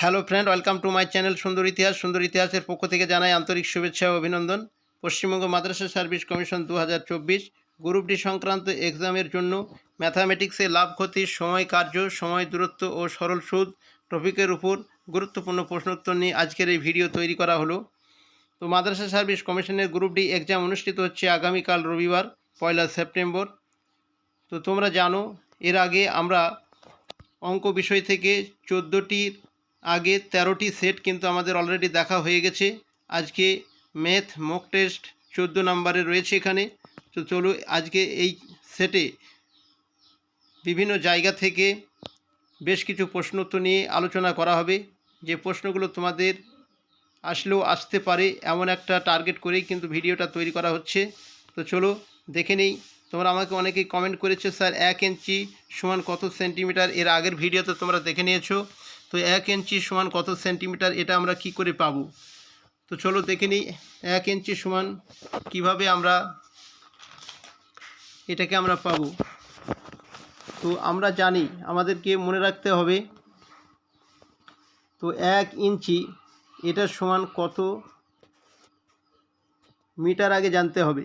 Hello friend, welcome to my channel সুন্দর ইতিহাস। সুন্দর ইতিহাসের পক্ষ থেকে জানাই আন্তরিক শুভেচ্ছা ও অভিনন্দন। পশ্চিমবঙ্গ মাদ্রাসা সার্ভিস কমিশন দু হাজার চব্বিশ গ্রুপ ডি সংক্রান্ত এক্সামের জন্য ম্যাথামেটিক্সে লাভ, ক্ষতি, সময়, কার্য, সময়, দূরত্ব ও সরল সুদ টপিকের উপর গুরুত্বপূর্ণ প্রশ্নোত্তর নিয়ে আজকের এই ভিডিও তৈরি করা হলো। তো মাদ্রাসা সার্ভিস কমিশনের গ্রুপ ডি এক্সাম অনুষ্ঠিত হচ্ছে আগামীকাল রবিবার, পয়লা সেপ্টেম্বর। তো তোমরা জানো, এর আগে আমরা অঙ্ক বিষয় থেকে চোদ্দোটির আগে তেরোটি সেট কিন্তু আমাদের অলরেডি দেখা হয়ে গেছে। আজকে ম্যাথ মক টেস্ট চোদ্দ নম্বরে রয়েছে এখানে। তো চলো আজকে এই সেটে বিভিন্ন জায়গা থেকে বেশ কিছু প্রশ্নোত্তর নিয়ে আলোচনা করা হবে। যে প্রশ্নগুলো তোমাদের আসলেও আসতে পারে এমন একটা টার্গেট করেই কিন্তু ভিডিওটা তৈরি করা হচ্ছে। তো চলো দেখে নেই, তোমরা আমাকে অনেকেই কমেন্ট করেছ, স্যার, এক ইঞ্চি সমান কত সেন্টিমিটার এর আগের ভিডিওতে তোমরা দেখে নিয়েছো। তো এক ইঞ্চি সমান কত সেন্টিমিটার এটা আমরা কি করে পাবো? তো চলো দেখে নিই, এক ইঞ্চি সমান কীভাবে আমরা এটাকে আমরা পাবো? তো আমরা জানি আমাদেরকে মনে রাখতে হবে, তো এক ইঞ্চি এটার সমান কত মিটার আগে জানতে হবে।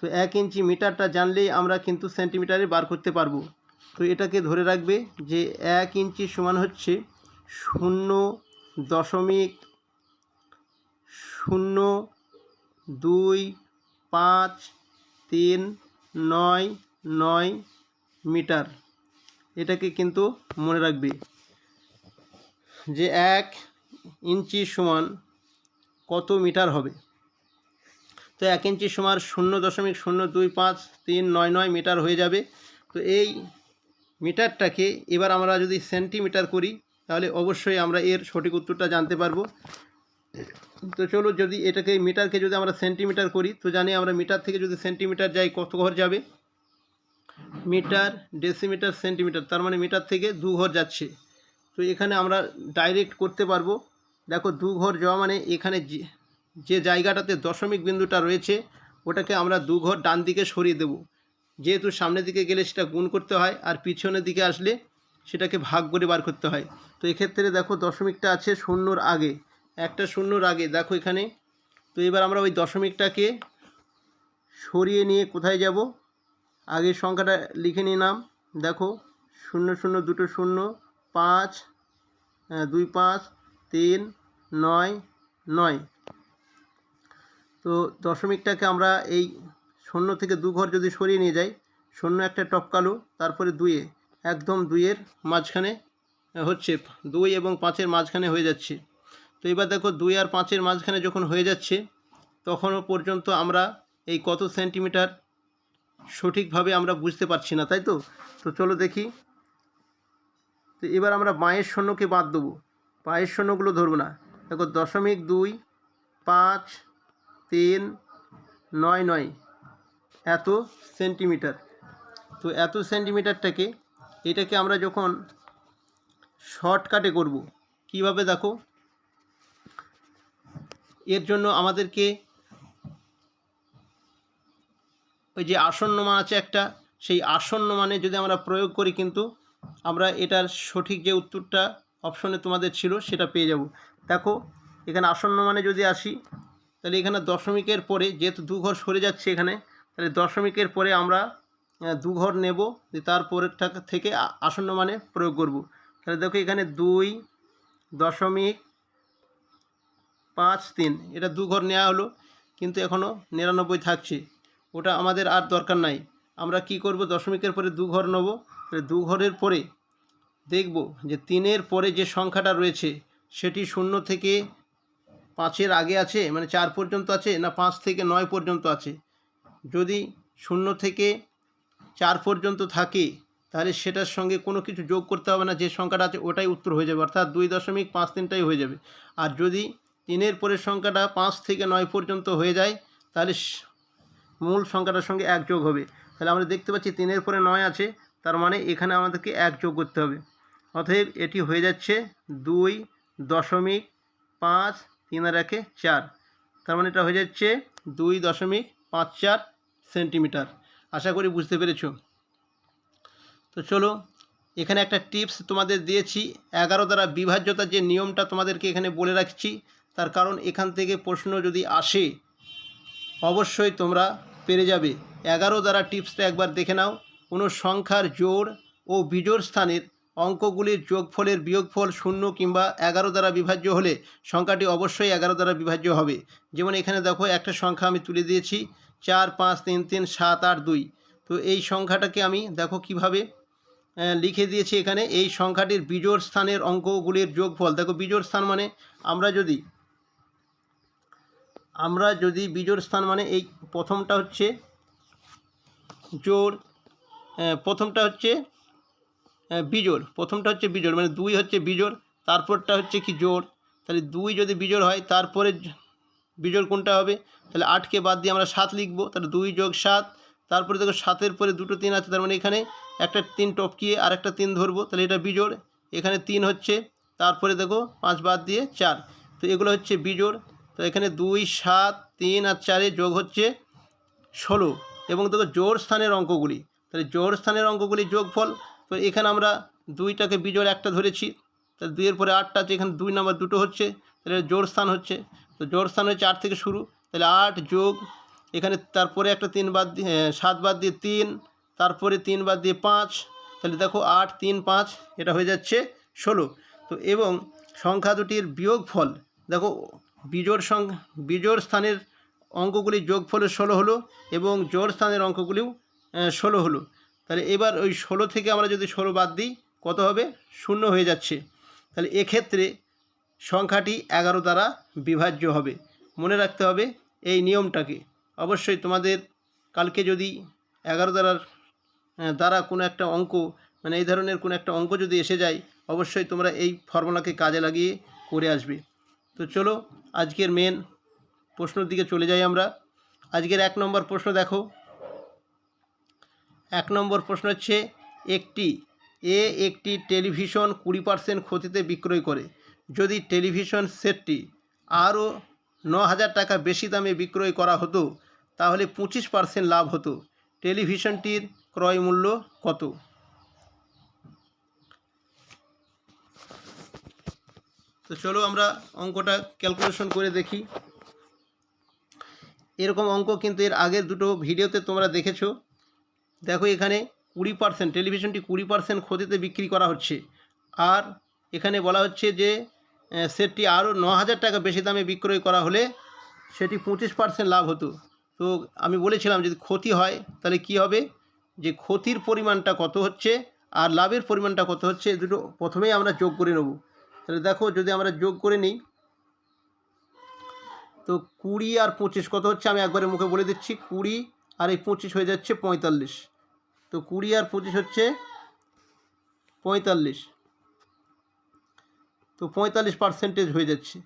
তো এক ইঞ্চি মিটারটা জানলেই আমরা কিন্তু সেন্টিমিটারে বার করতে পারব। তো এটাকে ধরে রাখবে যে এক ইঞ্চি সমান হচ্ছে শূন্য দশমিক শূন্য দুই পাঁচ তিন নয় নয় মিটার। এটাকে কিন্তু মনে রাখবে যে এক ইঞ্চি সমান কত মিটার হবে? তো এক ইঞ্চি সমান শূন্য দশমিক শূন্য দুই পাঁচ তিন নয় নয় মিটার হয়ে যাবে। তো এই মিটারটাকে এবার আমরা যদি সেন্টিমিটার করি তাহলে অবশ্যই আমরা এর সঠিক উত্তরটা জানতে পারব। তো চলো যদি এটাকে মিটারকে যদি আমরা সেন্টিমিটার করি, তো জানি আমরা মিটার থেকে যদি সেন্টিমিটার যাই, কত ঘর যাবে? মিটার, ডেসিমিটার, সেন্টিমিটার, তার মানে মিটার থেকে দু ঘর যাচ্ছে। তো এখানে আমরা ডাইরেক্ট করতে পারব। দেখো, দু ঘর যাওয়া মানে এখানে যে জায়গাটাতে দশমিক বিন্দুটা রয়েছে, ওটাকে আমরা দু ঘর ডান দিকে সরিয়ে দেব। যেহেতু সামনের দিকে গেলে সেটা গুণ করতে হয়, আর পিছনের দিকে আসলে সেটাকে ভাগ করে বার করতে হয়। তো এক্ষেত্রে দেখো দশমিকটা আছে শূন্যর আগে। একটা শূন্যর আগে। দেখো এখানে। তো এবার আমরা ওই দশমিকটাকে সরিয়ে নিয়ে কোথায় যাব? আগের সংখ্যাটা লিখে নিলাম। দেখো, শূন্য শূন্য, দুটো শূন্য, পাঁচ দুই, পাঁচ, তিন, নয় নয়। তো দশমিকটাকে আমরা এই শূন্য থেকে দু ঘর যদি সরিয়ে নিয়ে যাই, শূন্য একটা টপকালো, তারপরে দুইয়ে। একদম দুইয়ের মাঝখানে হচ্ছে, দুই এবং পাঁচের মাঝখানে হয়ে যাচ্ছে। তো এবার দেখো দুই আর পাঁচের মাঝখানে যখন হয়ে যাচ্ছে, তখনও পর্যন্ত আমরা এই কত সেন্টিমিটার সঠিকভাবে আমরা বুঝতে পারছি না, তাই তো? তো চলো দেখি। তো এবার আমরা বাঁয়ের শূন্যকে বাদ দেবো। পায়ের শূন্যগুলো ধরবো না। দেখো দশমিক দুই, পাঁচ, তিন, নয় নয়, এত সেন্টিমিটার। তো এত সেন্টিমিটারটাকে এটাকে আমরা যখন শর্টকাটে করব, কীভাবে দেখো? এর জন্য আমাদেরকে ওই যে আসন্ন মান আছে একটা, সেই আসন্ন মানে যদি আমরা প্রয়োগ করি কিন্তু আমরা এটার সঠিক যে উত্তরটা অপশনে তোমাদের ছিল সেটা পেয়ে যাব। দেখো, এখানে আসন্ন মানে যদি আসি, তাহলে এখানে দশমিকের পরে যেহেতু দু ঘর সরে যাচ্ছে এখানে, তাহলে দশমিকের পরে আমরা আহ, দু ঘর নেব টাকা- থেকে আসন্ন মানে প্রয়োগ করব। তাহলে দেখো এখানে দুই দশমিক পাঁচ তিন এটা দু ঘর নেওয়া হলো কিন্তু এখনও নিরানব্বই থাকছে। ওটা আমাদের আর দরকার নাই। আমরা কি করব? দশমিকের পরে দু ঘর নেব। তাহলে দু ঘরের পরে দেখব যে তিনের পরে যে সংখ্যাটা রয়েছে সেটি শূন্য থেকে পাঁচের আগে আছে মানে চার পর্যন্ত আছে না পাঁচ থেকে নয় পর্যন্ত আছে? যদি শূন্য থেকে চার পর্যন্ত থাকে, তাহলে সেটার সঙ্গে কোনো কিছু যোগ করতে হবে না, যে সংখ্যাটা আছে ওটাই উত্তর হয়ে যাবে, অর্থাৎ দুই দশমিক পাঁচ তিনটাই হয়ে যাবে। আর যদি তিনের পরের সংখ্যাটা পাঁচ থেকে নয় পর্যন্ত হয়ে যায়, তাহলে মূল সংখ্যাটার সঙ্গে এক যোগ হবে। তাহলে আমরা দেখতে পাচ্ছি তিনের পরে নয় আছে, তার মানে এখানে আমাদেরকে এক যোগ করতে হবে। অতএব এটি হয়ে যাচ্ছে দুই দশমিক পাঁচ তিন আর একে চার, তার মানে এটা হয়ে যাচ্ছে দুই দশমিক পাঁচ চার সেন্টিমিটার। আশা করি বুঝতে পেরেছ। তো চলো, এখানে একটা টিপস তোমাদের দিয়েছি। এগারো দ্বারা বিভাজ্যতার যে নিয়মটা তোমাদেরকে এখানে বলে রাখছি, তার কারণ এখান থেকে প্রশ্ন যদি আসে, অবশ্যই তোমরা পেরে যাবে। এগারো দ্বারা টিপসটা একবার দেখে নাও। কোনো সংখ্যার জোড় ও বিজোড় স্থানের অঙ্কগুলির যোগফলের বিয়োগফল শূন্য কিংবা এগারো দ্বারা বিভাজ্য হলে সংখ্যাটি অবশ্যই এগারো দ্বারা বিভাজ্য হবে। যেমন এখানে দেখো, একটা সংখ্যা আমি তুলে দিয়েছি। চার, পাঁচ, তিন তিন, সাত, আট, দুই। তো এই সংখ্যাটাকে আমি দেখো কীভাবে লিখে দিয়েছি এখানে। এই সংখ্যাটির বিজোড় স্থানের অঙ্কগুলির যোগফল, দেখো বিজোড় স্থান মানে আমরা যদি আমরা যদি বিজোড় স্থান মানে এই প্রথমটা হচ্ছে জোড় প্রথমটা হচ্ছে বিজোড়, প্রথমটা হচ্ছে বিজোড় মানে দুই হচ্ছে বিজোড়, তারপরটা হচ্ছে কি জোড়। তাহলে দুই যদি বিজোড় হয়, তারপরে বিজোড় কোনটা হবে? তাহলে আটকে বাদ দিয়ে আমরা সাত লিখব, তাহলে দুই যোগ সাত, তারপরে দেখো সাতের পরে দুটো তিন আছে, তার মানে এখানে একটা তিন টপকিয়ে আর একটা তিন ধরবো, তাহলে এটা বিজোড়, এখানে তিন হচ্ছে, তারপরে দেখো পাঁচ বাদ দিয়ে চার, তো এগুলো হচ্ছে বিজোড়, তো এখানে দুই, সাত, তিন আর চারে যোগ হচ্ছে ষোলো, এবং দেখো জোর স্থানের অঙ্কগুলি, তাহলে জোড় স্থানের অঙ্কগুলি যোগফল, তো এখানে আমরা দুইটাকে বিজোড় একটা ধরেছি, তাহলে দুইয়ের পরে আটটা আছে, এখানে দুই নাম্বার দুটো হচ্ছে, তাহলে জোড় স্থান হচ্ছে তো জোড় স্থান হচ্ছে আট থেকে শুরু। তাহলে আট যোগ, এখানে তারপরে একটা তিন বাদ দিয়ে সাত বাদ দিয়ে তিন, তারপরে তিন বাদ দিয়ে পাঁচ, তাহলে দেখো আট, তিন, পাঁচ, এটা হয়ে যাচ্ছে ষোলো। তো এবং সংখ্যা দুটির বিয়োগফল, দেখো বিজোড় সংখ্যা বিজোড় স্থানের অঙ্কগুলি যোগফলের ষোলো হলো এবং জোড় স্থানের অঙ্কগুলিও ষোলো হলো। তাহলে এবার ওই ষোলো থেকে আমরা যদি ষোলো বাদ দিই, কত হবে? শূন্য হয়ে যাচ্ছে। তাহলে এক্ষেত্রে সংখ্যাটি এগারো দ্বারা বিভাজ্য হবে। মনে রাখতে হবে এই নিয়মটাকে। অবশ্যই তোমাদের কালকে যদি এগারো দ্বারার দ্বারা কোনো একটা অঙ্ক মানে এই ধরনের কোনো একটা অঙ্ক যদি এসে যায়, অবশ্যই তোমরা এই ফর্মুলাকে কাজে লাগিয়ে করে আসবে। তো চলো আজকের মেন প্রশ্নের দিকে চলে যাই আমরা। আজকের এক নম্বর প্রশ্ন দেখো। এক নম্বর প্রশ্ন হচ্ছে, একটি, এ একটি টেলিভিশন কুড়ি পার্সেন্ট ক্ষতিতে বিক্রয় করে। যদি টেলিভিশন সেটটি আরও ন হাজার টাকা বেশি দামে বিক্রয় করা হতো, তাহলে পঁচিশ পার্সেন্ট লাভ হতো। টেলিভিশনটির ক্রয় মূল্য কত? তো চলো আমরা অঙ্কটা ক্যালকুলেশন করে দেখি। এরকম অঙ্ক কিন্তু এর আগের দুটো ভিডিওতে তোমরা দেখেছ। দেখো এখানে কুড়ি পার্সেন্ট, টেলিভিশনটি কুড়ি পার্সেন্ট ক্ষতিতে বিক্রি করা হচ্ছে। আর এখানে বলা হচ্ছে যে সেটটি আরও ন হাজার টাকা বেশি দামে বিক্রয় করা হলে সেটি পঁচিশ পার্সেন্ট লাভ হতো। তো আমি বলেছিলাম যদি ক্ষতি হয়, তাহলে কি হবে? যে ক্ষতির পরিমাণটা কত হচ্ছে আর লাভের পরিমাণটা কত হচ্ছে দুটো প্রথমেই আমরা যোগ করে নেব। তাহলে দেখো, যদি আমরা যোগ করে নিই, তো কুড়ি আর পঁচিশ কত হচ্ছে? আমি একবারে মুখে বলে দিচ্ছি, কুড়ি আর এই পঁচিশ হয়ে যাচ্ছে পঁয়তাল্লিশ। তো কুড়ি আর পঁচিশ হচ্ছে পঁয়তাল্লিশ। তো পঁয়তাল্লিশ পার্সেন্টেজ হয়ে যাচ্ছে।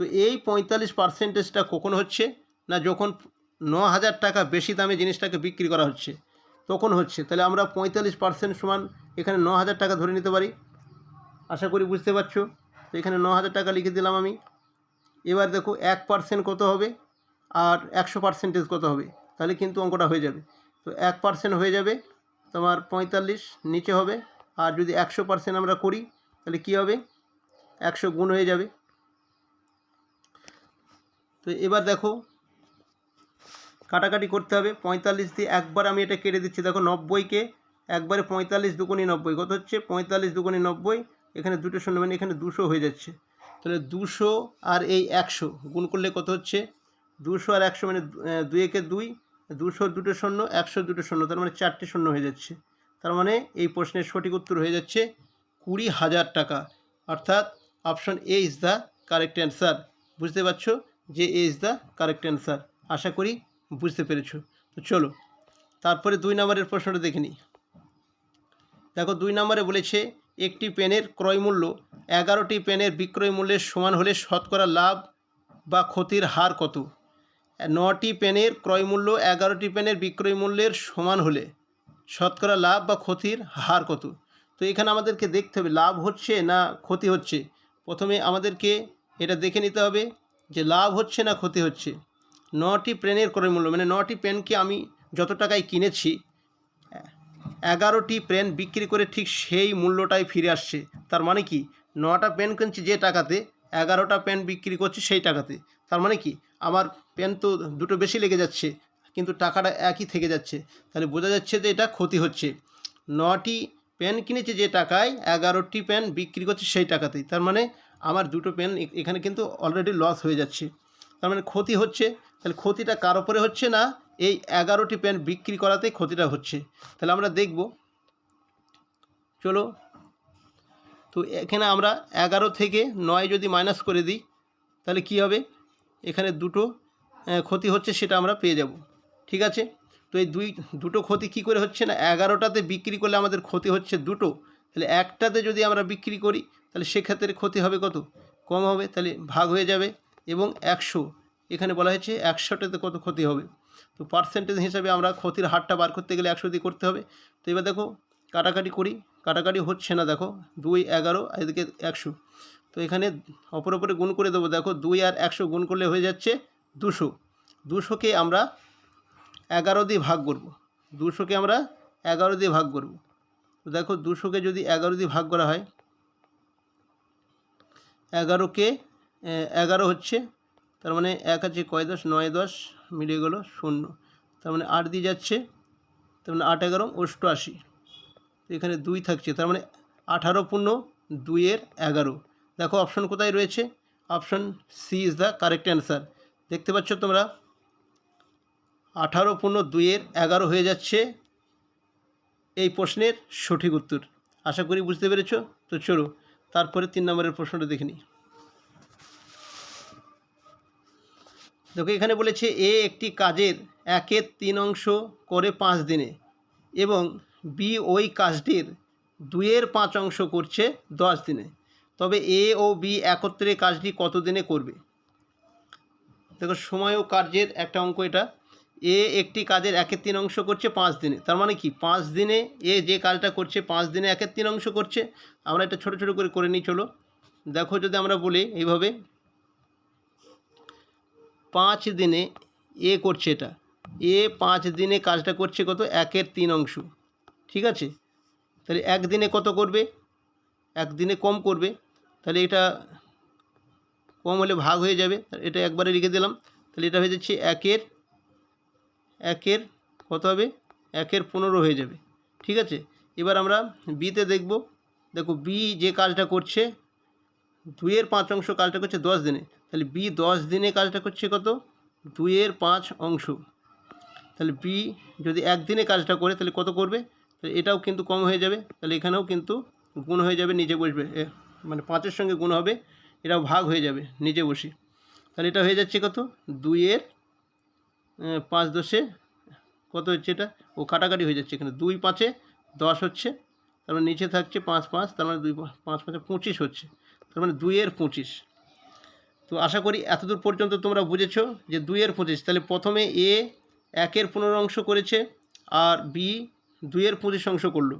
তো এই পঁয়তাল্লিশ পার্সেন্টেজটা কখন হচ্ছে? না যখন ন হাজার টাকা বেশি দামে জিনিসটাকে বিক্রি করা হচ্ছে, তখন হচ্ছে। তাহলে আমরা পঁয়তাল্লিশ পার্সেন্ট সমান এখানে ন হাজার টাকা ধরে নিতে পারি। আশা করি বুঝতে পারছ? তো এখানে ন হাজার টাকা লিখে দিলাম আমি। এবার দেখো এক পার্সেন্ট কত হবে? আর একশো পার্সেন্টেজ কত হবে? তাহলে কিন্তু অঙ্কটা হয়ে যাবে। তো এক পার্সেন্ট হয়ে যাবে তোমার পঁয়তাল্লিশ, নিচে হবে। আর যদি একশো পার্সেন্ট আমরা করি, তাহলে কী হবে? একশো গুণ হয়ে যাবে। তো এবার দেখো, কাটাকাটি করতে হবে। পঁয়তাল্লিশ দিয়ে একবার আমি এটা কেটে দিচ্ছি। দেখো নব্বইকে একবারে পঁয়তাল্লিশ দুগুণি নব্বই। কত হচ্ছে? পঁয়তাল্লিশ দুগুণি নব্বই। এখানে দুটো শূন্য মানে এখানে দুশো হয়ে যাচ্ছে। তাহলে দুশো আর এই একশো গুণ করলে কত হচ্ছে? দুশো আর একশো মানে দুই একে দুই। দুশো দুটো শূন্য একশো দুটো শূন্য। তার মানে চারটে শূন্য হয়ে যাচ্ছে। তার মানে এই প্রশ্নের সঠিক উত্তর হয়ে যাচ্ছে কুড়ি হাজার টাকা। অর্থাৎ option A is the correct answer. বুঝতে পারছ যে A is the correct answer. আশা করি বুঝতে পেরেছ। তো চলো, তারপরে দুই নম্বরের প্রশ্নটা দেখে নিই। দেখো, দুই নম্বরে বলেছে, একটি পেনের ক্রয় মূল্য এগারোটি পেনের বিক্রয় মূল্যের সমান হলে শতকরা লাভ বা ক্ষতির হার কত? নটি পেনের ক্রয় মূল্য এগারোটি পেনের বিক্রয় মূল্যের সমান হলে শতকরা লাভ বা ক্ষতির হার কত? তো এখানে আমাদেরকে দেখতে হবে, লাভ হচ্ছে না ক্ষতি হচ্ছে। প্রথমে আমাদেরকে এটা দেখে নিতে হবে যে লাভ হচ্ছে না ক্ষতি হচ্ছে। নটি পেনের ক্রয় মূল্য মানে নটি পেনকে আমি যত টাকায় কিনেছি, এগারোটি পেন বিক্রি করে ঠিক সেই মূল্যটাই ফিরে আসছে। তার মানে কি? নটা পেন কিনছি যে টাকাতে, এগারোটা পেন বিক্রি করছি সেই টাকাতে। তার মানে কি? আমার পেন তো দুটো বেশি লেগে যাচ্ছে, কিন্তু টাকাটা একই থেকে যাচ্ছে। তাহলে বোঝা যাচ্ছে যে এটা ক্ষতি হচ্ছে। নটি পেন কিনেছে যে টাকায় এগারোটি পেন বিক্রি করছে সেই টাকাতেই। তার মানে আমার দুটো পেন এখানে কিন্তু অলরেডি লস হয়ে যাচ্ছে। তার মানে ক্ষতি হচ্ছে। তাহলে ক্ষতিটা কার ওপরে হচ্ছে না? এই এগারোটি পেন বিক্রি করাতেই ক্ষতিটা হচ্ছে। তাহলে আমরা দেখব। চলো। তো এখানে আমরা এগারো থেকে নয় যদি মাইনাস করে দিই, তাহলে কি হবে? এখানে দুটো ক্ষতি হচ্ছে সেটা আমরা পেয়ে যাব। ঠিক আছে? তো এই দুই, দুটো ক্ষতি কি করে হচ্ছে না? এগারোটাতে বিক্রি করলে আমাদের ক্ষতি হচ্ছে দুটো। তাহলে একটাতে যদি আমরা বিক্রি করি, তাহলে সেক্ষেত্রে ক্ষতি হবে কত? কম হবে, তাহলে ভাগ হয়ে যাবে এবং একশো। এখানে বলা হয়েছে একশোটাতে কত ক্ষতি হবে? তো পার্সেন্টেজ হিসাবে আমরা ক্ষতির হারটা বার করতে গেলে একশো দিয়ে করতে হবে। তো এবার দেখো, কাটাকাটি করি। কাটাকাটি হচ্ছে না, দেখো, দুই, এগারো এদিকে একশো। তো এখানে অপর অপরে গুণ করে দেবো। দেখো, দুই আর একশো গুণ করলে হয়ে যাচ্ছে দুশো। দুশোকে আমরা এগারো দিয়ে ভাগ করব। দুশোকে আমরা এগারো দিয়ে ভাগ করব। তো দেখো দুশোকে যদি এগারো দিয়ে ভাগ করা হয়, এগারোকে এগারো হচ্ছে, তার মানে এক আছে কয় দশ? নয় দশ মিলিয়ে গেলো শূন্য। তার মানে আট দিয়ে যাচ্ছে, তার মানে আট এগারো, অষ্টআশি। এখানে দুই থাকছে, তার মানে আঠারো পূর্ণ দুইয়ের এগারো। দেখো অপশন কোথায় রয়েছে? Option C is the correct answer. দেখতে পাচ্ছ তোমরা? আঠারো পূর্ণ দুইয়ের এগারো হয়ে যাচ্ছে এই প্রশ্নের সঠিক উত্তর। আশা করি বুঝতে পেরেছ? তো চলো, তারপরে তিন নম্বরের প্রশ্নটা দেখে নিই। দেখো, এখানে বলেছে, এ একটি কাজের একের তিন অংশ করে পাঁচ দিনে এবং বি ওই কাজটির দুইয়ের পাঁচ অংশ করছে দশ দিনে। তবে এ ও বি একত্রে কাজটি কত দিনে করবে? দেখো, সময় ও কার্যের একটা অঙ্ক এটা। এ একটি কাজের একের তিন অংশ করছে পাঁচ দিনে। তার মানে কি? পাঁচ দিনে এ যে কাজটা করছে, পাঁচ দিনে একের তিন অংশ করছে। আমরা এটা ছোটো ছোটো করে করে নিই, চলো। দেখো যদি আমরা বলি এইভাবে, পাঁচ দিনে এ করছে এটা। এ পাঁচ দিনে কাজটা করছে কত? একের তিন অংশ। ঠিক আছে? তাহলে একদিনে কত করবে? একদিনে কম করবে। তাহলে এটা কম হলে ভাগ হয়ে যাবে। এটা একবারে লিখে দিলাম। তাহলে এটা হয়ে যাচ্ছে একের একের কত হবে? একের পনেরো হয়ে যাবে। ঠিক আছে? এবার আমরা বিতে দেখব। দেখো বি যে কাজটা করছে, দুইয়ের পাঁচ অংশ কাজটা করছে দশ দিনে। তাহলে বি দশ দিনে কাজটা করছে কত? দুইয়ের পাঁচ অংশ। তাহলে বি যদি একদিনে কাজটা করে, তাহলে কত করবে? তাহলে এটাও কিন্তু কম হয়ে যাবে। তাহলে এখানেও কিন্তু গুণ হয়ে যাবে, নিচে বসবে। মানে পাঁচের সঙ্গে গুণ হবে, এটাও ভাগ হয়ে যাবে, নিচে বসে। তাহলে এটা হয়ে যাচ্ছে কত? দুইয়ের পাঁচ দশে, কত হচ্ছে এটা? ও কাটাকাটি হয়ে যাচ্ছে এখানে। দুই পাঁচে দশ হচ্ছে, তার মানে নিচে থাকছে পাঁচ পাঁচ, তার মানে দুই পাঁচ পাঁচে পঁচিশ হচ্ছে, তার মানে দুইয়ের পঁচিশ। তো আশা করি এতদূর পর্যন্ত তোমরা বুঝেছ যে দুইয়ের পঁচিশ, তাহলে প্রথমে এ একের পনেরো অংশ করেছে আর বি দুইয়ের পঁচিশ অংশ করল।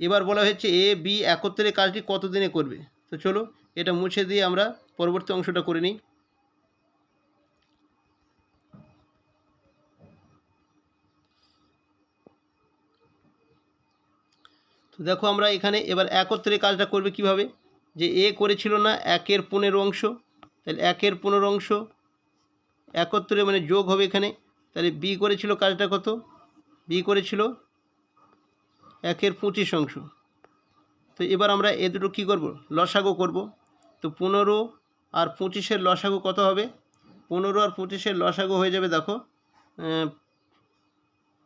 এবার বলা হয়েছে এ, বি একত্রে কাজটি কত দিনে করবে? তো চলো এটা মুছে দিয়ে আমরা পরবর্তী অংশটা করে নিই। দেখো আমরা এখানে এবার একত্রে কাজটা করবে কীভাবে? যে এ করেছিল না একের পনেরো অংশ, তাহলে একের পনেরো অংশ একত্রে মানে যোগ হবে এখানে, তাহলে বি করেছিল কাজটা কত? বি করেছিল একের পঁচিশ অংশ। তো এবার আমরা এ দুটো কী করব? লসাগো করব। তো পনেরো আর পঁচিশের লসাগো কত হবে? পনেরো আর পঁচিশের লসাগো হয়ে যাবে দেখো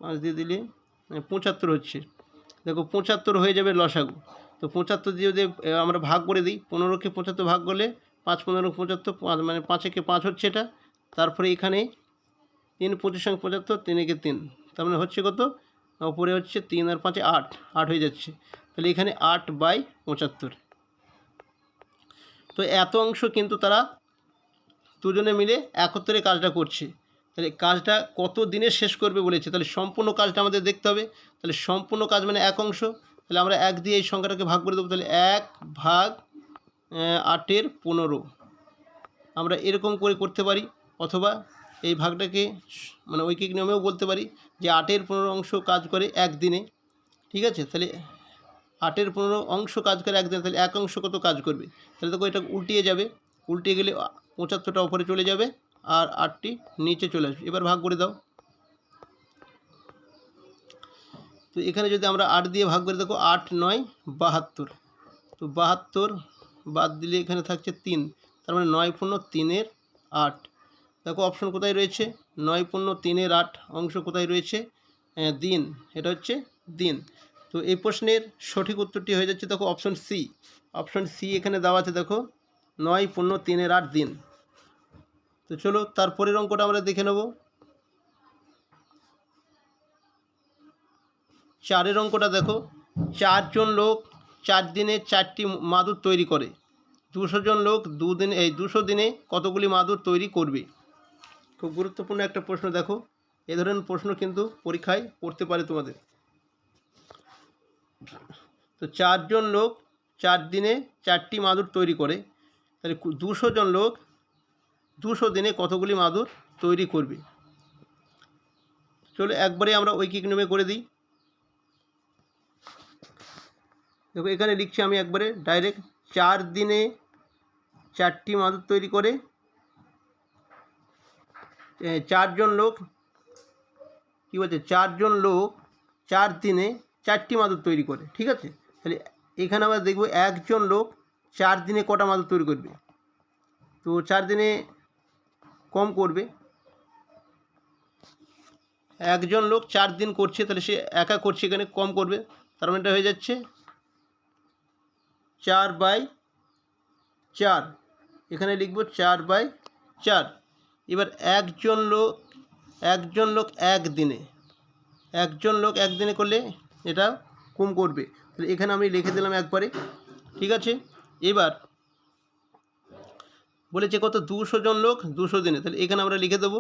পাঁচ দিয়ে দিলে পঁচাত্তর হচ্ছে। দেখো পঁচাত্তর হয়ে যাবে লসাগু। তো পঁচাত্তর দিয়ে যদি আমরা ভাগ করে দিই, পনেরোকে পঁচাত্তর ভাগ করলে পাঁচ পনেরো পঁচাত্তর, পাঁচ মানে পাঁচেকে পাঁচ হচ্ছে এটা। তারপরে এখানে তিন পঁচিশ সঙ্গে পঁচাত্তর তিন একে তিন। তার মানে হচ্ছে কত? ওপরে হচ্ছে তিন আর পাঁচে আট আট হয়ে যাচ্ছে। তাহলে এখানে আট বাই পঁচাত্তর। তো এত অংশ কিন্তু তারা দুজনে মিলে একত্রে কাজটা করছে। তাহলে কাজটা কত দিনে শেষ করবে বলেছে? তাহলে সম্পূর্ণ কাজটা আমাদের দেখতে হবে। তাহলে সম্পূর্ণ কাজ মানে এক অংশ। তাহলে আমরা এক দিয়ে এই সংখ্যাটাকে ভাগ করে দেবো। তাহলে এক ভাগ আটের পনেরো। আমরা এরকম করে করতে পারি। অথবা এই ভাগটাকে মানে ঐকিক নিয়মেও বলতে পারি যে আটের পনেরো অংশ কাজ করে একদিনে ঠিক আছে? তাহলে আটের পনেরো অংশ কাজ করে একদিনে তাহলে এক অংশ কত কাজ করবে? তাহলে দেখো এটা উল্টিয়ে যাবে। উল্টিয়ে গেলে পঁচাত্তরটা ওপরে চলে যাবে। আর আটটি নিচে চলে আসবে। এবার ভাগ করে দাও। তো এখানে যদি আমরা আট দিয়ে ভাগ করে দেখো, আট নয় বাহাত্তর। তো বাহাত্তর বাদ দিলে এখানে থাকছে তিন। তার মানে নয় পূর্ণ তিনের আট। দেখো অপশন কোথায় রয়েছে? নয় পূর্ণ তিনের আট অংশ কোথায় রয়েছে? দিন। এটা হচ্ছে দিন। তো এই প্রশ্নের সঠিক উত্তরটি হয়ে যাচ্ছে দেখো অপশন সি অপশন সি এখানে দেওয়া আছে দেখো, নয় পূর্ণ তিনের আট দিন। তো চলো তারপরের অঙ্কটা আমরা দেখে নেব। চারের অঙ্কটা দেখো। চারজন লোক চার দিনে চারটি মাদুর তৈরি করে। দুশো জন লোক দুদিন, এই দুশো দিনে কতগুলি মাদুর তৈরি করবে? খুব গুরুত্বপূর্ণ একটা প্রশ্ন দেখো। এ ধরনের প্রশ্ন কিন্তু পরীক্ষায় পড়তে পারে তোমাদের। তো চারজন লোক চার দিনে চারটি মাদুর তৈরি করে। তাহলে দুশো জন লোক দুশো দিনে কতগুলি মাদুর তৈরি করবে? চলো একবারে আমরা ঐকিক নিয়মে করে দিই। দেখো, এখানে লিখছি আমি একবারে ডাইরেক্ট চার দিনে চারটি মাদুর তৈরি করে চারজন লোক, কী বলছে? চারজন লোক চার দিনে চারটি মাদুর তৈরি করে, ঠিক আছে? তাহলে এখানে আমরা দেখব একজন লোক চার দিনে কটা মাদুর তৈরি করবে। তো চার দিনে কম করবে। একজন লোক চার দিন করছে, তাহলে সে একা করছে এখানে, কম করবে। তার মানে এটা হয়ে যাচ্ছে চার বাই চার। এখানে লিখব চার বাই চার। এবার একজন লোক একজন লোক একদিনে, একজন লোক একদিনে করলে এটা কম করবে। তাহলে এখানে আমি লিখে দিলাম একবারে। ঠিক আছে? এবার বলেছে কত? দুশো জন লোক, দুশো দিনে। তাহলে এখানে আমরা লিখে দেবো,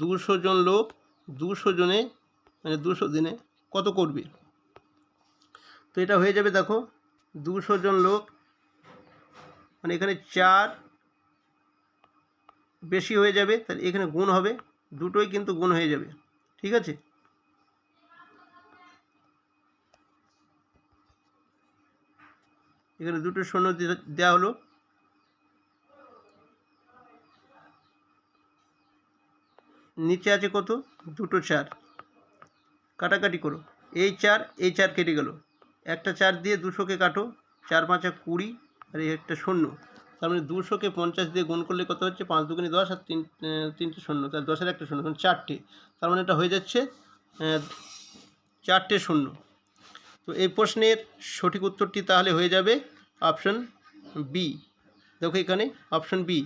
দুশো জন লোক, দুশো জনে মানে দুশো দিনে কত করবে? তো এটা হয়ে যাবে দেখো, দুশো জন লোক মানে এখানে চার বেশি হয়ে যাবে, তাহলে এখানে গুণ হবে, দুটোই কিন্তু গুণ হয়ে যাবে, ঠিক আছে? এখানে দুটো শূন্য দেওয়া হলো। নিচে আছে কত? দুটো চার। কাটাকাটি করো। এই চার এই চার কেটে গেল। একটা চার দিয়ে দুশোকে কাটো। চার পাঁচা কুড়ি, আর এই একটা শূন্য। তার মানে দুশোকে পঞ্চাশ দিয়ে গুণ করলে কত হচ্ছে? পাঁচ দুগুণে দশ আর তিন, তিনটে শূন্য। তার দশের একটা শূন্য মানে চারটে। তার মানে এটা হয়ে যাচ্ছে চারটে শূন্য। তো এই প্রশ্নের সঠিক উত্তরটি তাহলে হয়ে যাবে অপশন বি দেখো এখানে অপশন বি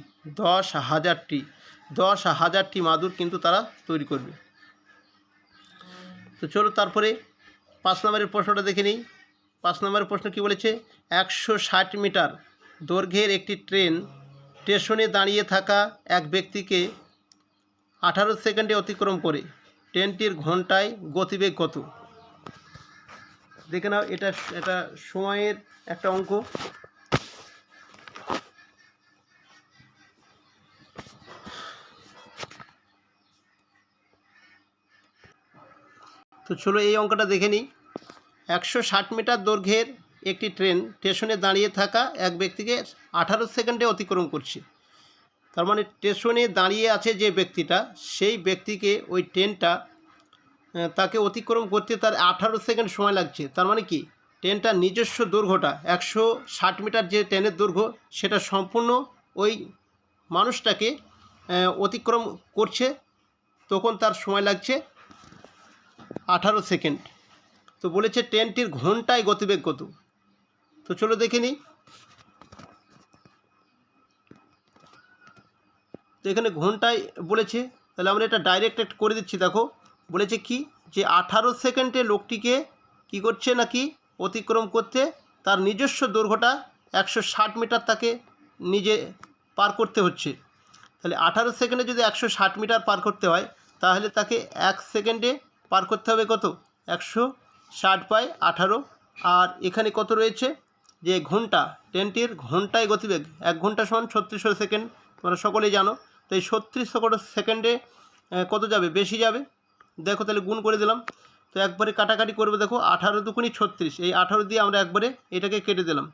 দশ হাজারটি। দশ হাজারটি মাদুর কিন্তু তারা তৈরি করবে। তো চলো তারপরে পাঁচ নম্বরের প্রশ্নটা দেখে নিই। পাঁচ নম্বরের প্রশ্ন কি বলেছে? একশো ষাট মিটার দৈর্ঘ্যের একটি ট্রেন স্টেশনে দাঁড়িয়ে থাকা এক ব্যক্তিকে আঠারো সেকেন্ডে অতিক্রম করে। ট্রেনটির ঘন্টায় গতিবেগ কত? দেখে নাও, এটা এটা সময়ের একটা অঙ্ক। তো চলো এই অঙ্কটা দেখে নিই। একশো ষাট মিটার দৈর্ঘ্যের একটি ট্রেন স্টেশনে দাঁড়িয়ে থাকা এক ব্যক্তিকে আঠারো সেকেন্ডে অতিক্রম করছে। তার মানে স্টেশনে দাঁড়িয়ে আছে যে ব্যক্তিটা, সেই ব্যক্তিকে ওই ট্রেনটা তাকে অতিক্রম করতে তার আঠারো সেকেন্ড সময় লাগছে। তার মানে কি? ট্রেনটার নিজস্ব দৈর্ঘ্যটা, একশো ষাট মিটার যে ট্রেনের দৈর্ঘ্য, সেটা সম্পূর্ণ ওই মানুষটাকে অতিক্রম করছে। তখন তার সময় লাগছে আঠারো সেকেন্ড। তো বলেছে ট্রেনটির ঘন্টায় গতিবেগ কত? তো চলো দেখে নিই। তো এখানে ঘন্টায় বলেছে, তাহলে আমরা এটা ডাইরেক্ট করে দিচ্ছি, দেখো। বলেছে কি? যে আঠারো সেকেন্ডে লোকটিকে কি করছে নাকি? অতিক্রম করতে তার নিজস্ব দৈর্ঘ্যটা একশো ষাট মিটার তাকে নিজে পার করতে হচ্ছে। তাহলে আঠারো সেকেন্ডে যদি একশো ষাট মিটার পার করতে হয়, তাহলে তাকে এক সেকেন্ডে পার করতে হবে কত? একশো ষাট বাই আঠারো। আর এখানে কত রয়েছে? যে ঘণ্টা ট্রেনটির ঘন্টায় গতিবেগ, এক ঘণ্টা সমান ছত্রিশশো সেকেন্ড। তোমরা সকলেই জানো। তো এই ছত্রিশশো সেকেন্ডে কত যাবে? বেশি যাবে? দেখো তাহলে গুণ করে দিলাম। তো একবারে কাটাকাটি করবে দেখো, আঠারো দুকুনি ছত্রিশ। এই আঠারো দিয়ে আমরা একবারে এটাকে কেটে দিলাম।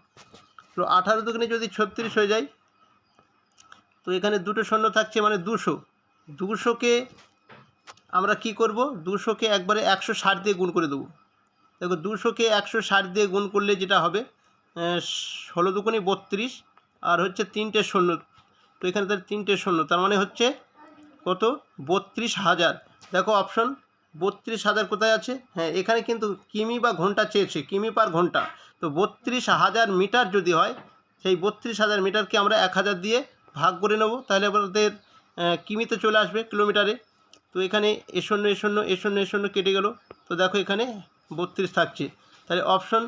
তো আঠারো দুকুনি যদি ছত্রিশ হয়ে যায়, তো এখানে দুটো শূন্য থাকছে মানে দুশো। দুশোকে আমরা কি করব? দুশোকে একবারে একশো ষাট দিয়ে গুণ করে দেবো। দেখো, দুশোকে একশো ষাট দিয়ে গুণ করলে যেটা হবে ষোলো দুগুণে বত্রিশ, আর হচ্ছে তিনটে শূন্য। তো এখানে তার তিনটে শূন্য, তার মানে হচ্ছে কত? বত্রিশ হাজার। দেখো অপশন বত্রিশ হাজার কোথায় আছে? হ্যাঁ এখানে কিন্তু কিমি বা ঘণ্টা চেয়েছে, কিমি পার ঘণ্টা। তো বত্রিশ হাজার মিটার যদি হয়, সেই বত্রিশ হাজার মিটারকে আমরা এক হাজার দিয়ে ভাগ করে নেব। তাহলে আমাদের কিমিতে চলে আসবে, কিলোমিটারে। তো এখানে এ শূন্য এ শূন্য এ শূন্য এ শূন্য কেটে গেল। তো দেখো এখানে বত্রিশ থাকছে। তাহলে option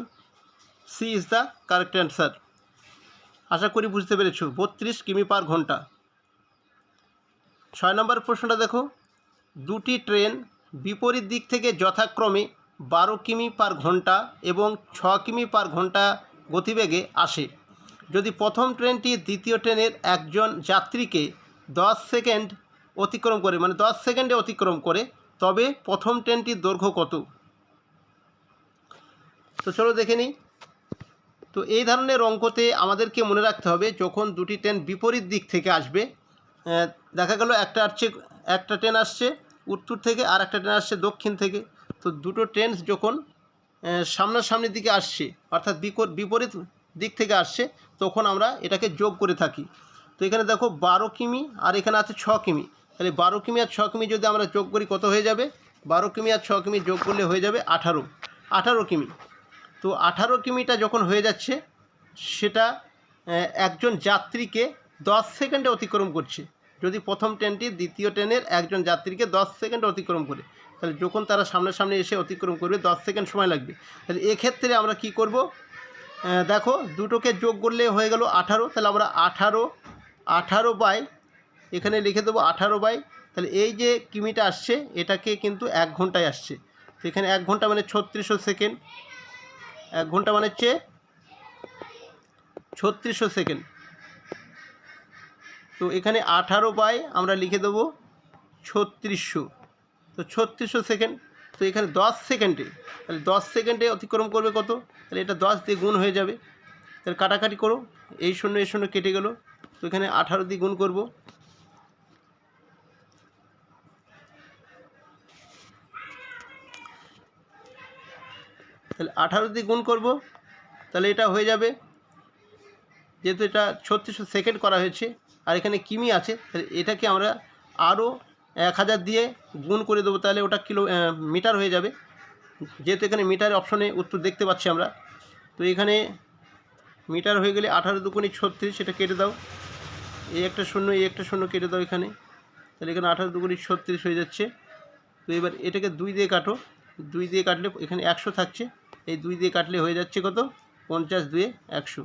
C is the correct answer আশা করি বুঝতে পেরেছ। বত্রিশ কিমি পার ঘণ্টা। ছয় নম্বর প্রশ্নটা দেখো। দুটি ট্রেন বিপরীত দিক থেকে যথাক্রমে বারো কিমি পার ঘণ্টা এবং ছ কিমি পার ঘণ্টা গতিবেগে আসে। যদি প্রথম ট্রেনটি দ্বিতীয় ট্রেনের একজন যাত্রীকে দশ সেকেন্ড অতিক্রম করে মানে দশ সেকেন্ডে অতিক্রম করে তবে প্রথম ট্রেনটির দৈর্ঘ্য কত? তো চলো দেখে নিই। তো এই ধরনের অঙ্কতে আমাদেরকে মনে রাখতে হবে যখন দুটি ট্রেন বিপরীত দিক থেকে আসবে দেখা গেল একটা আসছে একটা ট্রেন আসছে উত্তর থেকে আর একটা ট্রেন আসছে দক্ষিণ থেকে। তো দুটো ট্রেন যখন আহ, সামনাসামনির দিকে আসছে অর্থাৎ বিপরীত দিক থেকে আসছে তখন আমরা এটাকে যোগ করে থাকি। তো এখানে দেখো বারো কিমি আর এখানে আছে ছ কিমি। তাহলে বারো কিমি আর ছ কিমি যদি আমরা যোগ করি, কত হয়ে যাবে? বারো কিমি আর ছ কিমি যোগ করলে হয়ে যাবে আঠারো। আঠারো কিমি। তো আঠারো কিমিটা যখন হয়ে যাচ্ছে, সেটা একজন যাত্রীকে দশ সেকেন্ডে অতিক্রম করছে। যদি প্রথম ট্রেনটি দ্বিতীয় ট্রেনের একজন যাত্রীকে দশ সেকেন্ডে অতিক্রম করে, তাহলে যখন তারা সামনাসামনি এসে অতিক্রম করবে, দশ সেকেন্ড সময় লাগবে। তাহলে এক্ষেত্রে আমরা কি করব? দেখো, দুটোকে যোগ করলে হয়ে গেল আঠারো। তাহলে আমরা আঠারো আঠারো বাই এখানে লিখে দেবো আঠারো বাই, তাহলে এই যে কিমিটা আসছে, এটাকে কিন্তু এক ঘন্টায় আসছে। তো এখানে এক ঘণ্টা মানে ছত্রিশশো সেকেন্ড, এক ঘণ্টা মানে হচ্ছে ছত্রিশশো সেকেন্ড। তো এখানে আঠারো বাই আমরা লিখে দেবো ছত্রিশশো। তো ছত্রিশশো সেকেন্ড, তো এখানে দশ সেকেন্ডে, তাহলে দশ সেকেন্ডে অতিক্রম করবে কত? তাহলে এটা দশ দিয়ে গুণ হয়ে যাবে। তাহলে কাটাকাটি করো, এই শূন্য এই শূন্য কেটে গেলো। তো এখানে আঠারো দিয়ে গুণ করব। তাহলে আঠারো দিয়ে গুণ করব, তাহলে এটা হয়ে যাবে। যেহেতু এটা ছত্রিশশো সেকেন্ড করা হয়েছে, আর এখানে কিমি আছে, তাহলে এটাকে আমরা আরও এক হাজার দিয়ে গুণ করে দেবো, তাহলে ওটা কিলো মিটার হয়ে যাবে। যেহেতু এখানে মিটার অপশনে উত্তর দেখতে পাচ্ছি আমরা, তো এখানে মিটার হয়ে গেলে আঠারো দুগুণি ছত্রিশ সেটা কেটে দাও। এই একটা শূন্য এই একটা শূন্য কেটে দাও এখানে। তাহলে এখানে আঠারো দুগুণি ছত্রিশ হয়ে যাচ্ছে। তো এবার এটাকে দুই দিয়ে কাটো। দুই দিয়ে কাটলে এখানে একশো থাকছে। এই দুই দিয়ে কাটলে হয়ে যাচ্ছে কত? পঞ্চাশ দুয়ে একশো।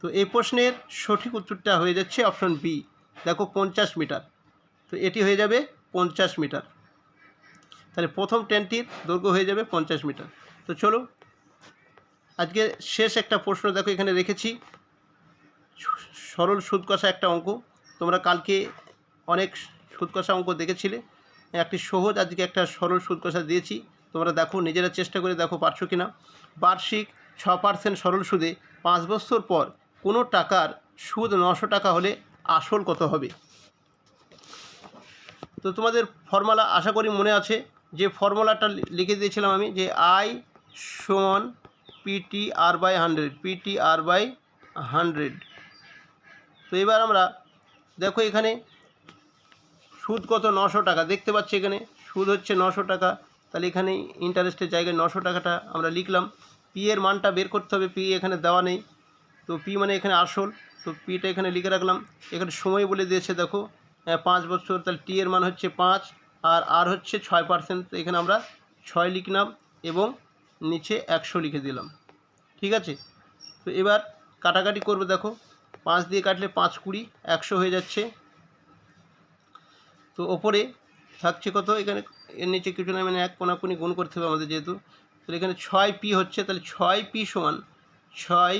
তো এই প্রশ্নের সঠিক উত্তরটা হয়ে যাচ্ছে অপশন বি। দেখো পঞ্চাশ মিটার। তো এটি হয়ে যাবে পঞ্চাশ মিটার। তাহলে প্রথম ট্রেনটির দৈর্ঘ্য হয়ে যাবে পঞ্চাশ মিটার। তো চলো, আজকে শেষ একটা প্রশ্ন দেখো এখানে রেখেছি। সরল সুদ কষা একটা অঙ্ক। তোমরা কালকে অনেক সুদ কষা অঙ্ক দেখেছিলে। একটি সহজ আজকে একটা সরল সুদ কষা দিয়েছি। তোমরা দেখো, নিজেরা চেষ্টা করে দেখো, পারছ কিনা? বার্ষিক ছ পার্সেন্ট সরল সুদে পাঁচ বছর পর কোনো টাকার সুদ নশো টাকা হলে আসল কত হবে? তো তোমাদের ফর্মুলা আশা করি মনে আছে। যে ফর্মুলাটা লিখে দিয়েছিলাম আমি, যে আই সমান P T R by hundred P T R by hundred. তো এবার আমরা দেখো এখানে সুদ কত? নশো টাকা। দেখতে পাচ্ছি এখানে সুদ হচ্ছে নশো টাকা। তাহলে এখানে ইন্টারেস্টের জায়গায় নশো টাকাটা আমরা লিখলাম। পি এর মানটা বের করতে হবে পি এখানে দেওয়া নেই। তো পি মানে এখানে আসল। তো পিটা এখানে লিখে রাখলাম। এখানে সময় বলে দিয়েছে দেখো। আহ, পাঁচ বছর তাহলে টি এর মান হচ্ছে পাঁচ আর আর হচ্ছে ছয় পার্সেন্ট এখানে আমরা ছয় লিখলাম এবং নিচে একশো লিখে দিলাম। ঠিক আছে? তো এবার কাটাকাটি করবে দেখো। পাঁচ দিয়ে কাটলে পাঁচ কুড়ি একশো হয়ে যাচ্ছে। তো ওপরে থাকছে কত? এখানে এর নিচে কিছু না মানে এক কোনাকুনি গুণ করতে হবে আমাদের যেহেতু। তাহলে এখানে ছয় পি হচ্ছে তাহলে ছয় পি সমান ছয়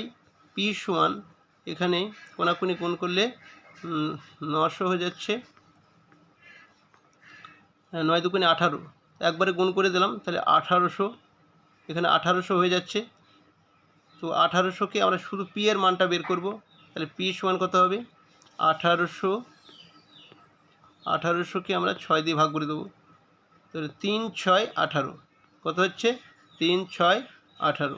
পি সমান এখানে কোনাকুনি গুণ করলে নশো হয়ে যাচ্ছে। হ্যাঁ, নয় দুগুণে আঠারো। একবারে গুণ করে দিলাম তাহলে আঠারোশো এখানে আঠারোশো হয়ে যাচ্ছে। তো আঠারোশোকে আমরা শুধু পি এর মানটা বের করব তাহলে পি সমান কত হবে? আঠারোশো আঠারোশোকে আমরা ছয় দিয়ে ভাগ করে দেবো? তাহলে তিন ছয় আঠারো। কত হচ্ছে? তিন ছয় আঠারো।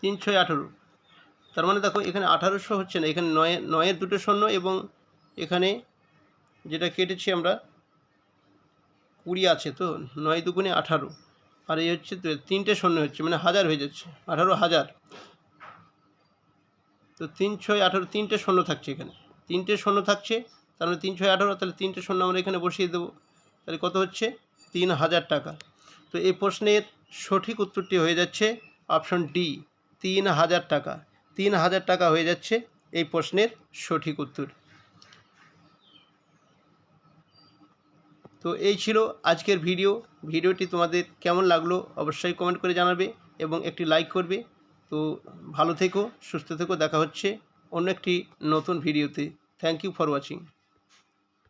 তিন ছয় আঠারো। তার মানে দেখো, এখানে আঠারোশো হচ্ছে না, এখানে নয়, নয়ের দুটো শূন্য এবং এখানে যেটা কেটেছি আমরা, কুড়ি আছে তো, নয় দুগুণে আঠারো। আর এই হচ্ছে তিনটে শূন্য হচ্ছে মানে হাজার হয়ে যাচ্ছে, আঠারো হাজার। তো তিন ছয় আঠারো, তিনটে শূন্য থাকছে এখানে। তিনটে শূন্য থাকছে মানে তিন ছয় আঠারো, তাহলে তিনটে শূন্য আমরা এখানে বসিয়ে দেবো। তাহলে কত হচ্ছে? তিন হাজার টাকা। তো এই প্রশ্নের সঠিক উত্তরটি হয়ে যাচ্ছে অপশন ডি, তিন হাজার টাকা। তিন হাজার টাকা হয়ে যাচ্ছে এই প্রশ্নের সঠিক উত্তর। তো এই ছিল আজকের ভিডিও। ভিডিওটি তোমাদের কেমন লাগল অবশ্যই কমেন্ট করে জানাবে এবং একটি লাইক করবে। তো ভালো থেকো, সুস্থ থেকো, দেখা হচ্ছে অন্য একটি নতুন ভিডিওতে। Thank you for watching